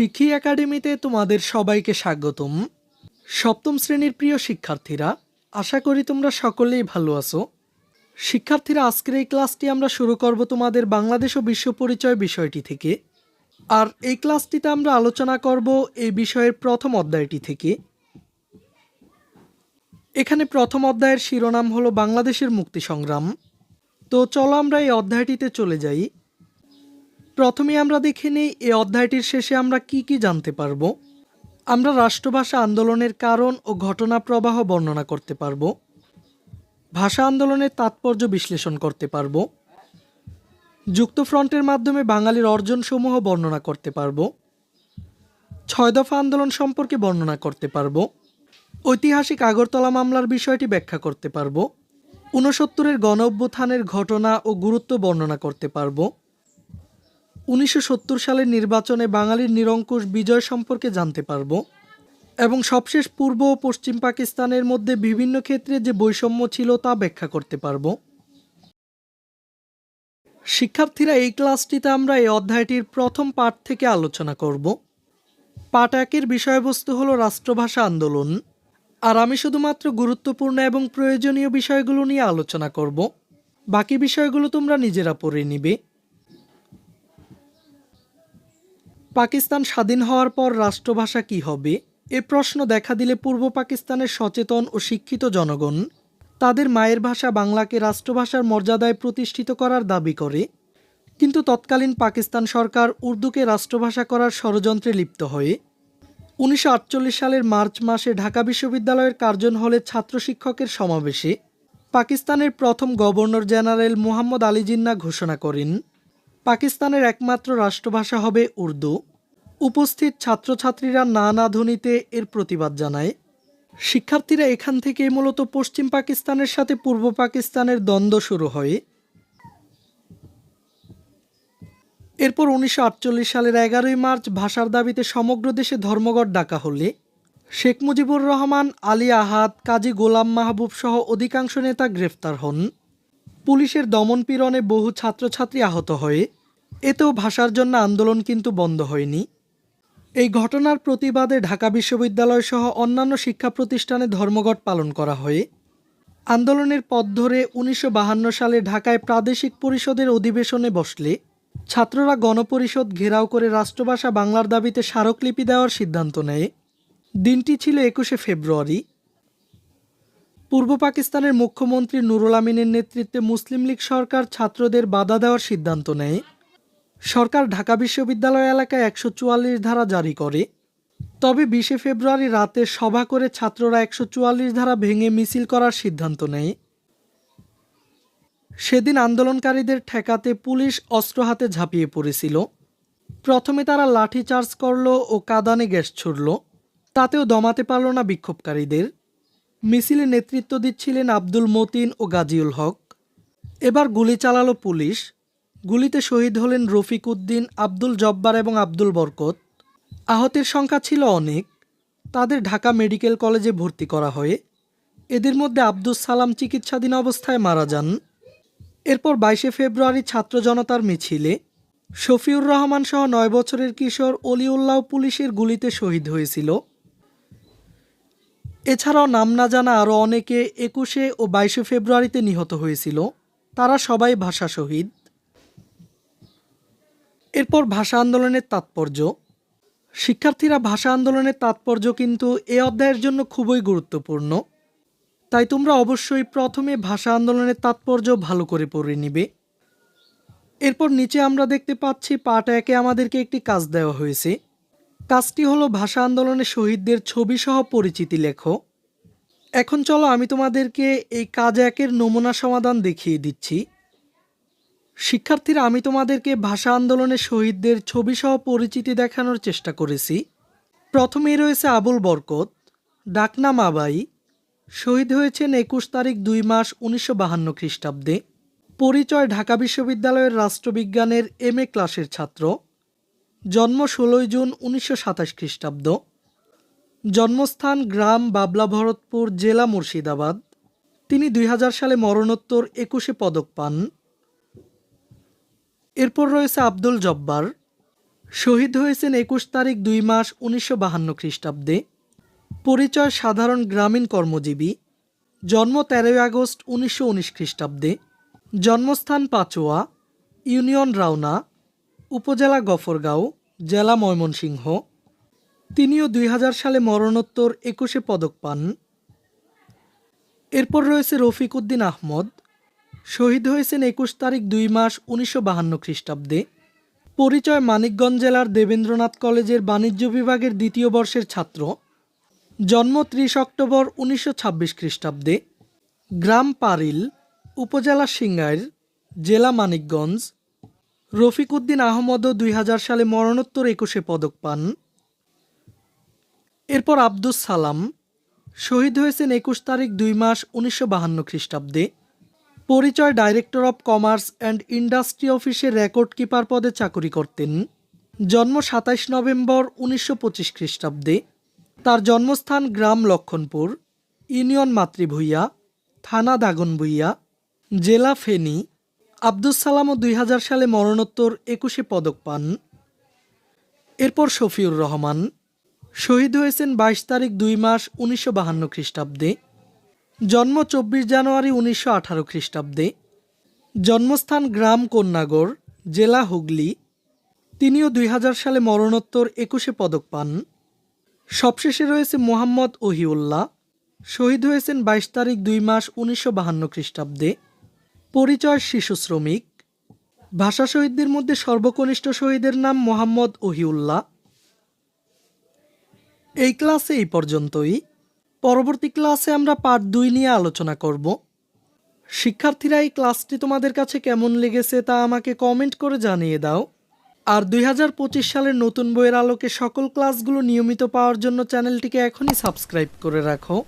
শিক্ষী একাডেমিতে তোমাদের সবাইকে স্বাগতম। সপ্তম শ্রেণির প্রিয় শিক্ষার্থীরা, আশা করি তোমরা সকলেই ভালো আছো। শিক্ষার্থীরা, আজকের এই ক্লাসটি আমরা শুরু করব তোমাদের বাংলাদেশ ও বিশ্ব পরিচয় বিষয়টি থেকে। আর এই ক্লাসটিতে আমরা আলোচনা করব এই বিষয়ের প্রথম অধ্যায়টি থেকে। এখানে প্রথম অধ্যায়ের শিরোনাম হলো বাংলাদেশের মুক্তি সংগ্রাম। তো চলো আমরা এই অধ্যায়টিতে চলে যাই। প্রথমে আমরা দেখে নিই এই অধ্যায়টির শেষে আমরা কি কি জানতে পারব? আমরা রাষ্ট্রভাষা আন্দোলনের কারণ ও ঘটনা প্রবাহ বর্ণনা করতে পারব। ভাষা আন্দোলনের তাৎপর্য বিশ্লেষণ করতে পারব। যুক্তফ্রন্টের মাধ্যমে বাঙালির অর্জনসমূহ বর্ণনা করতে পারব। ছয় দফা আন্দোলন সম্পর্কে বর্ণনা করতে পারব। ঐতিহাসিক আগরতলা মামলার বিষয়টি ব্যাখ্যা করতে পারব। ঊনসত্তরের গণ অভ্যুত্থানের ঘটনা ও গুরুত্ব বর্ণনা করতে পারব। উনিশশো সত্তর সালের নির্বাচনে বাঙালির নিরঙ্কুশ বিজয় সম্পর্কে জানতে পারব। এবং সবশেষ পূর্ব ও পশ্চিম পাকিস্তানের মধ্যে বিভিন্ন ক্ষেত্রে যে বৈষম্য ছিল তা ব্যাখ্যা করতে পারব। শিক্ষার্থীরা এই ক্লাসটিতে আমরা এই অধ্যায়টির প্রথম পাঠ থেকে আলোচনা করব। পাঠ একের বিষয়বস্তু হলো রাষ্ট্রভাষা আন্দোলন। আর আমি শুধুমাত্র গুরুত্বপূর্ণ এবং প্রয়োজনীয় বিষয়গুলো নিয়ে আলোচনা করব। বাকি বিষয়গুলো তোমরা নিজেরা পড়ে নিবে। পাকিস্তান স্বাধীন হওয়ার পর রাষ্ট্রভাষা কি হবে? এ প্রশ্ন দেখা দিলে পূর্ব পাকিস্তানের সচেতন ও শিক্ষিত জনগণ তাদের মায়ের ভাষা বাংলাকে রাষ্ট্রভাষার মর্যাদায় প্রতিষ্ঠিত করার দাবি করে। কিন্তু তৎকালীন পাকিস্তান সরকার উর্দুকে রাষ্ট্রভাষা করার ষড়যন্ত্রে লিপ্ত হয়ে। উনিশশো আটচল্লিশ সালের মার্চ মাসে ঢাকা বিশ্ববিদ্যালয়ের কার্জন হলে ছাত্র শিক্ষকের সমাবেশে পাকিস্তানের প্রথম গভর্নর জেনারেল মোহাম্মদ আলী জিন্না ঘোষণা করেন পাকিস্তানের একমাত্র রাষ্ট্রভাষা হবে উর্দু। উপস্থিত ছাত্রছাত্রীরা না না ধ্বনিতে এর প্রতিবাদ জানায়। শিক্ষার্থীরা এখান থেকে মূলত পশ্চিম পাকিস্তানের সাথে পূর্ব পাকিস্তানের দ্বন্দ্ব শুরু হয়। এরপর উনিশশো আটচল্লিশ সালের এগারোই মার্চ ভাষার দাবিতে সমগ্র দেশে ধর্মঘট ডাকা হলে শেখ মুজিবুর রহমান, আলী আহাদ, কাজী গোলাম মাহবুব সহ অধিকাংশ নেতা গ্রেফতার হন। পুলিশের দমনপীড়নে বহু ছাত্রছাত্রী আহত হয়ে এতেও ভাষার জন্য আন্দোলন কিন্তু বন্ধ হয়নি। এই ঘটনার প্রতিবাদে ঢাকা বিশ্ববিদ্যালয় সহ অন্যান্য শিক্ষা প্রতিষ্ঠানে ধর্মঘট পালন করা হয় আন্দোলনের পথ ধরে উনিশশো সালে ঢাকায় প্রাদেশিক পরিষদের অধিবেশনে বসলে ছাত্ররা গণপরিষদ ঘেরাও করে রাষ্ট্রভাষা বাংলার দাবিতে স্মারকলিপি দেওয়ার সিদ্ধান্ত নেয়। দিনটি ছিল একুশে ফেব্রুয়ারি। পূর্ব পাকিস্তানের মুখ্যমন্ত্রী নুরুল আমিনের নেতৃত্বে মুসলিম লীগ সরকার ছাত্রদের বাধা দেওয়ার সিদ্ধান্ত নেয়। সরকার ঢাকা বিশ্ববিদ্যালয় এলাকায় একশো চুয়াল্লিশ ধারা জারি করে। তবে বিশে ফেব্রুয়ারি রাতে সভা করে ছাত্ররা একশো চুয়াল্লিশ ধারা ভেঙে মিছিল করার সিদ্ধান্ত নেয়। সেদিন আন্দোলনকারীদের ঠেকাতে পুলিশ অস্ত্র হাতে ঝাঁপিয়ে পড়েছিল। প্রথমে তারা লাঠি চার্জ করল ও কাদানে গ্যাস ছুড়ল। তাতেও দমাতে পারল না বিক্ষোভকারীদের। মিছিলে নেতৃত্ব দিচ্ছিলেন আব্দুল মতিন ও গাজিউল হক। এবার গুলি চালালো পুলিশ। গুলিতে শহীদ হলেন রফিক উদ্দিন, আব্দুল জব্বার এবং আব্দুল বরকত। আহতের সংখ্যা ছিল অনেক। তাদের ঢাকা মেডিকেল কলেজে ভর্তি করা হয় এদের মধ্যে আব্দুল সালাম চিকিৎসাধীন অবস্থায় মারা যান। এরপর বাইশে ফেব্রুয়ারি ছাত্র জনতার মিছিলে শফিউর রহমান সহ নয় বছরের কিশোর অলিউল্লাহ পুলিশের গুলিতে শহীদ হয়েছিল। এছাড়াও নাম না জানা আরও অনেকে একুশে ও বাইশে ফেব্রুয়ারিতে নিহত হয়েছিল। তারা সবাই ভাষা শহীদ। এরপর ভাষা আন্দোলনের তাৎপর্য। শিক্ষার্থীরা ভাষা আন্দোলনের তাৎপর্য কিন্তু এ অধ্যায়ের জন্য খুবই গুরুত্বপূর্ণ। তাই তোমরা অবশ্যই প্রথমে ভাষা আন্দোলনের তাৎপর্য ভালো করে পড়ে নিবে। এরপর নিচে আমরা দেখতে পাচ্ছি পাট একে আমাদেরকে একটি কাজ দেওয়া হয়েছে। কাজটি হলো ভাষা আন্দোলনে শহীদদের ছবি সহ পরিচিতি লেখো। এখন চলো আমি তোমাদেরকে এই কাজ একের নমুনা সমাধান দেখিয়ে দিচ্ছি। শিক্ষার্থীরা, আমি তোমাদেরকে ভাষা আন্দোলনে শহীদদের ছবি সহ পরিচিতি দেখানোর চেষ্টা করেছি। প্রথমেই রয়েছে আবুল বরকত, ডাকনাম আবাই। শহীদ হয়েছেন একুশ তারিখ দুই মাস উনিশশো বাহান্ন খ্রিস্টাব্দে। পরিচয় ঢাকা বিশ্ববিদ্যালয়ের রাষ্ট্রবিজ্ঞানের এম এ ক্লাসের ছাত্র। জন্ম ষোলোই জুন উনিশশো সাতাশ খ্রিস্টাব্দ। জন্মস্থান গ্রাম বাবলা ভরতপুর জেলা মুর্শিদাবাদ। তিনি দুই হাজার সালে মরণোত্তর একুশে পদক পান। এরপর রয়েছে আব্দুল জব্বার। শহীদ হয়েছেন একুশ তারিখ দুই মাস উনিশশো বাহান্ন খ্রিস্টাব্দে। পরিচয় সাধারণ গ্রামীণ কর্মজীবী। জন্ম তেরোই আগস্ট উনিশশো উনিশ খ্রিস্টাব্দে। জন্মস্থান পাচোয়া, ইউনিয়ন রাওনা। উপজেলা গফরগাঁও, জেলা ময়মনসিংহ। তিনিও দুই হাজার সালে মরণোত্তর একুশে পদক পান। এরপর রয়েছে রফিক উদ্দিন আহমদ। শহীদ হয়েছেন একুশ তারিখ দুই মাস উনিশশো বাহান্ন খ্রিস্টাব্দে। পরিচয় মানিকগঞ্জ জেলার দেবেন্দ্রনাথ কলেজের বাণিজ্য বিভাগের দ্বিতীয় বর্ষের ছাত্র। জন্ম ত্রিশ অক্টোবর উনিশশো ছাব্বিশ খ্রিস্টাব্দে। গ্রাম পারিল, উপজেলা সিঙ্গাইর, জেলা মানিকগঞ্জ। রফিক উদ্দিন আহমদও দুই হাজার সালে মরণোত্তর একুশে পদক পান। এরপর আব্দুস সালাম শহীদ হয়েছেন একুশ তারিখ দুই মাস উনিশশো বাহান্ন খ্রিস্টাব্দে। পরিচয় director of commerce and industry অফিসে রেকর্ড কিপার পদে চাকুরি করতেন। জন্ম সাতাইশ নভেম্বর উনিশশো পঁচিশ খ্রিস্টাব্দে। তার জন্মস্থান গ্রাম লক্ষণপুর, ইউনিয়ন মাতৃভূইয়া, থানা দাগনভূইয়া, জেলা ফেনী আব্দুস সালামও দুই হাজার সালে মরণোত্তর একুশে পদক পান। এরপর শফিউর রহমান। শহীদ হয়েছেন বাইশ তারিখ দুই মাস উনিশশো বাহান্ন খ্রিস্টাব্দে। জন্ম চব্বিশ জানুয়ারি উনিশশো আঠারো খ্রিস্টাব্দে। জন্মস্থান গ্রাম কন্যাগর জেলা হুগলি। তিনিও দুই হাজার সালে মরণোত্তর একুশে পদক পান। সবশেষে রয়েছে মোহাম্মদ ওহিউল্লাহ। শহীদ হয়েছেন বাইশ তারিখ দুই মাস উনিশশো বাহান্ন খ্রিস্টাব্দে। পরিচয় শিশু শ্রমিক। ভাষা শহীদদের মধ্যে সর্বকনিষ্ঠ শহীদের নাম মোহাম্মদ ওহিউল্লাহ। এই ক্লাসে এই পর্যন্তই। পরবর্তী ক্লাসে আমরা পার্ট দুই নিয়ে আলোচনা করব। শিক্ষার্থীরা, এই ক্লাসটি তোমাদের কাছে কেমন লেগেছে তা আমাকে কমেন্ট করে জানিয়ে দাও। আর দুই হাজার পঁচিশ সালের নতুন বইয়ের আলোকে সকল ক্লাসগুলো নিয়মিত পাওয়ার জন্য চ্যানেলটিকে এখনই সাবস্ক্রাইব করে রাখো।